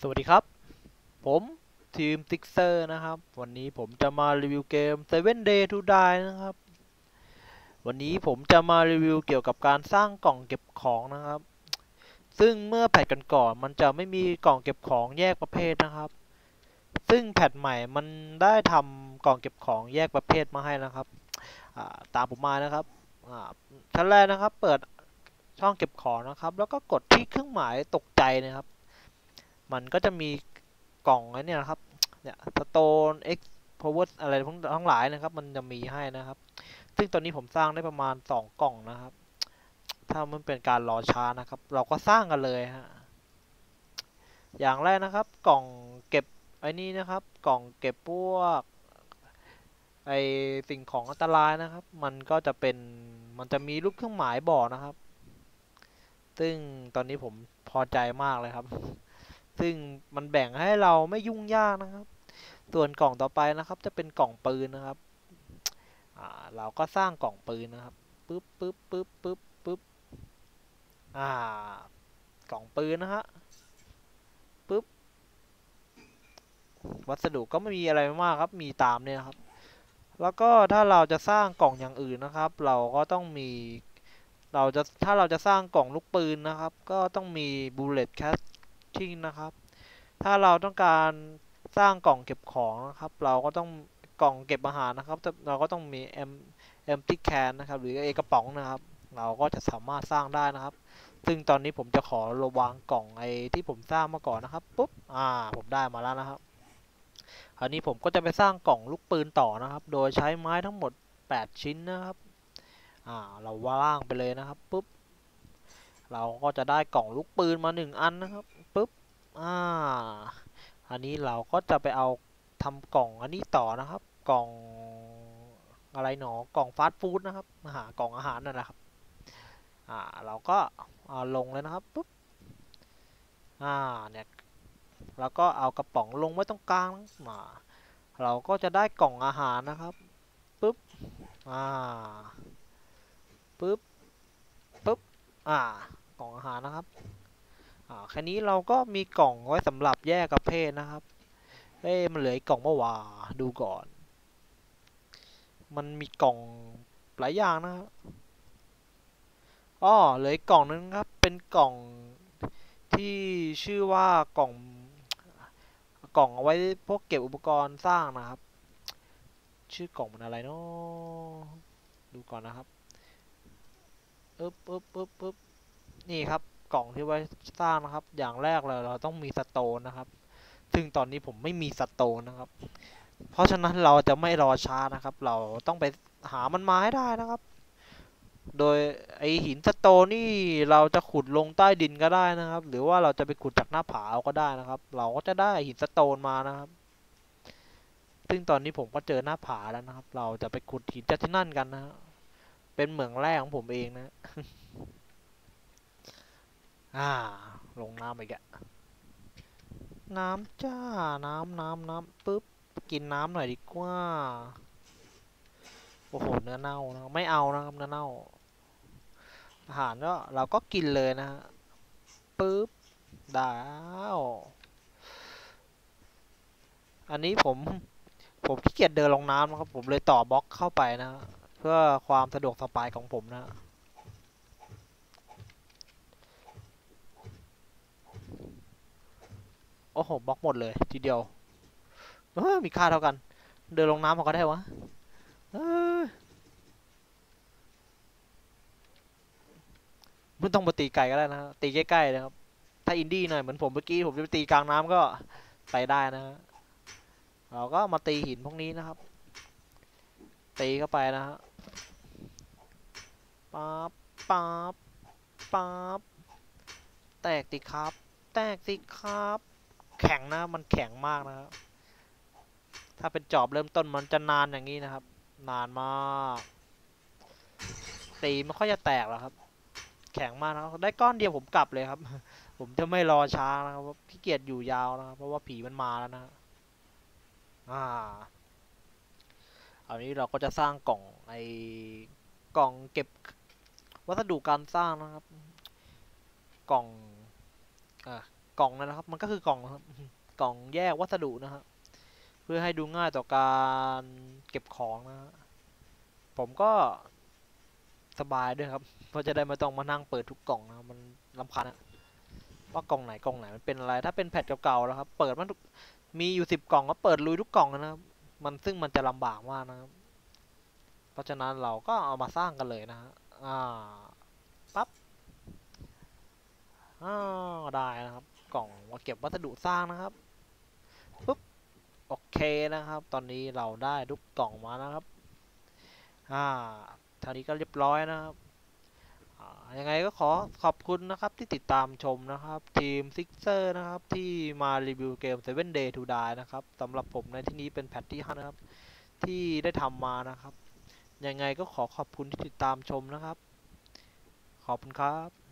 สวัสดีครับ ผมทีมติ๊กเซอร์นะครับ วันนี้ผมจะมารีวิวเกม Seven Day to Die นะครับ วันนี้ผมจะมารีวิวเกี่ยวกับการสร้างกล่องเก็บของนะครับ ซึ่งเมื่อแพทกันก่อนมันจะไม่มีกล่องเก็บของแยกประเภทนะครับ ซึ่งแพทใหม่มันได้ทำกล่องเก็บของแยกประเภทมาให้นะครับตามผมมานะครับชั้นแรกนะครับ เปิดช่องเก็บของนะครับ แล้วก็กดที่เครื่องหมายตกใจนะครับ มันก็จะมีกล่องไอ้เนี่ยนะครับ เนี่ยสโตน X Power อะไรทั้งทั้งหลายนะครับ มันจะมีให้นะครับ ซึ่งตอนนี้ผมสร้างได้ประมาณสองกล่องนะครับ ถ้ามันเป็นการรอช้านะครับ เราก็สร้างกันเลยฮะ อย่างแรกนะครับ กล่องเก็บไอ้นี่นะครับ กล่องเก็บพวกไอสิ่งของอันตรายนะครับ มันก็จะเป็น มันจะมีรูปเครื่องหมายบอกนะครับ ซึ่งตอนนี้ผมพอใจมากเลยครับ ซึ่งมันแบ่งให้เราไม่ยุ่งยากนะครับ ส่วนกล่องต่อไปนะครับ จะเป็นกล่องปืนนะครับเราก็สร้างกล่องปืนนะครับปึ๊บปึ๊บปึ๊บปึ๊บปึ๊บอ่ากล่องปืนนะฮะปึ๊บวัสดุก็ไม่มีอะไรมากครับ มีตามเนี่ยครับ แล้วก็ถ้าเราจะสร้างกล่องอย่างอื่นนะครับ เราก็ต้องมี เราจะถ้าเราจะสร้างกล่องลูกปืนนะครับ ก็ต้องมี bullet casting นะครับ ถ้าเราต้องการสร้างกล่องเก็บของนะครับ เราก็ต้องกล่องเก็บอาหารนะครับ เราก็ต้องมี empty can นะครับ หรือเอกระป๋องนะครับ เราก็จะสามารถสร้างได้นะครับ ซึ่งตอนนี้ผมจะขอระวางกล่องไอ้ที่ผมสร้างมาก่อนนะครับปุ๊บอ่าผมได้มาแล้วนะครับคราวนี้ผมก็จะไปสร้างกล่องลูกปืนต่อนะครับ โดยใช้ไม้ทั้งหมด 8 ชิ้นนะครับอ่าเราว่างไปเลยนะครับปุ๊บเราก็จะได้กล่องลูกปืนมาหนึ่งอันนะครับ อ่า อันนี้เราก็จะไปเอาทำกล่องอันนี้ต่อนะครับ กล่องอะไรหนอกล่องฟาสต์ฟู้ดนะครับมาหากล่องอาหารนั่นแหละครับอ่าเราก็เอาลงเลยนะครับปุ๊บอ่าเนี่ยแล้วก็เอากระป๋องลงไว้ตรงกลางมาเราก็จะได้กล่องอาหารนะครับปุ๊บอ่าปุ๊บปุ๊บอ่ากล่องอาหารนะครับ อ่าแค่นี้เราก็มีกล่องไว้สำหรับแยกประเภทนะครับ เอ้มันเหลืออีกกล่องเมื่อวาดูก่อน มันมีกล่องหลายอย่างนะครับอ้อเหลืออีกกล่องนึงครับ เป็นกล่องที่ชื่อว่ากล่องกล่องเอาไว้พวกเก็บอุปกรณ์สร้างนะครับ ชื่อกล่องมันอะไรเนาะดูก่อนนะครับ อึ๊บอึ๊บอึ๊บอึ๊บนี่ครับ ล่องที่ไว้สร้างนะครับ อย่างแรกเลยเราต้องมีสโตนนะครับ ซึ่งตอนนี้ผมไม่มีสโตนนะครับ เพราะฉะนั้นเราจะไม่รอช้านะครับ เราต้องไปหามันมาให้ได้นะครับ โดยไอหินสโตนนี่เราจะขุดลงใต้ดินก็ได้นะครับ หรือว่าเราจะไปขุดจากหน้าผาเอาก็ได้นะครับ เราก็จะได้หินสโตนมานะครับ ซึ่งตอนนี้ผมก็เจอหน้าผาแล้วนะครับ เราจะไปขุดหินจากที่นั่นกันนะฮะเป็นเหมืองแรกของผมเองนะ อ่า ลงน้ำอีกอะน้ำจ้า น้ำน้ำน้ำปึ๊บ กินน้ำหน่อยดีกว่า โอ้โห เนื้อเน่านะ ไม่เอานะครับเนื้อเน่า อาหารก็เราก็กินเลยนะปึ๊บดาวอันนี้ผม ผมขี้เกียจเดินลงน้ำนะครับ ผมเลยต่อบล็อกเข้าไปนะ เพื่อความสะดวกสบายของผมนะ โอ้โหบล็อกหมดเลย ทีเดียวเออมีค่าเท่ากัน เดินลงน้ำพอก็ได้วะเออไม่ต้องมาตีไกลก็ได้นะตีใกล้ๆนะครับ ถ้าอินดี้หน่อยเหมือนผมเมื่อกี้ผมจะไปตีกลางน้ำก็ไปได้นะฮะเราก็มาตีหินพวกนี้นะครับ ตีเข้าไปนะฮะปั๊บปั๊บปั๊บแตกสิครับ แตกสิครับ แข็งนะ มันแข็งมากนะครับ ถ้าเป็นจอบเริ่มต้นมันจะนานอย่างนี้นะครับ นานมากตีไม่ค่อยจะแตกหรอกครับ แข็งมากนะครับได้ก้อนเดียวผมกลับเลยครับ ผมจะไม่รอช้านะครับเพราะพี่เกียจอยู่ยาวนะครับ เพราะว่าผีมันมาแล้วนะอ่าอันนี้เราก็จะสร้างกล่องไอ้กล่องเก็บวัสดุการสร้างนะครับ กล่องอะ กล่องนะครับ มันก็คือกล่องครับกล่องแยกวัสดุนะครับเพื่อให้ดูง่ายต่อการเก็บของนะผมก็สบายด้วยครับเพราะจะได้ไม่ต้องมานั่งเปิดทุกกล่องนะมันลำคาญอะว่ากล่องไหนกล่องไหนมันเป็นอะไร ถ้าเป็นแพทเก่าๆแล้วครับ เปิดมันมีอยู่สิบกล่องก็เปิดลุยทุกกล่องนะครับมันซึ่งมันจะลำบากมากนะครับ เพราะฉะนั้นเราก็เอามาสร้างกันเลยนะฮะอ่าปั๊บอ่าได้นะครับ กล่องมาเก็บวัสดุสร้างนะครับปุ๊บโอเคนะครับ ตอนนี้เราได้ทุกกล่องมานะครับอ่าท่านี้ก็เรียบร้อยนะครับยังไงก็ขอขอบคุณนะครับที่ติดตามชมนะครับ ทีมซิกเซอร์นะครับ ที่มารีวิวเกม 7 Day to Die นะครับสำหรับผมในที่นี้เป็นแพทที่5นะครับ ที่ได้ทำมานะครับ ยังไงก็ขอขอบคุณที่ติดตามชมนะครับ ขอบคุณครับ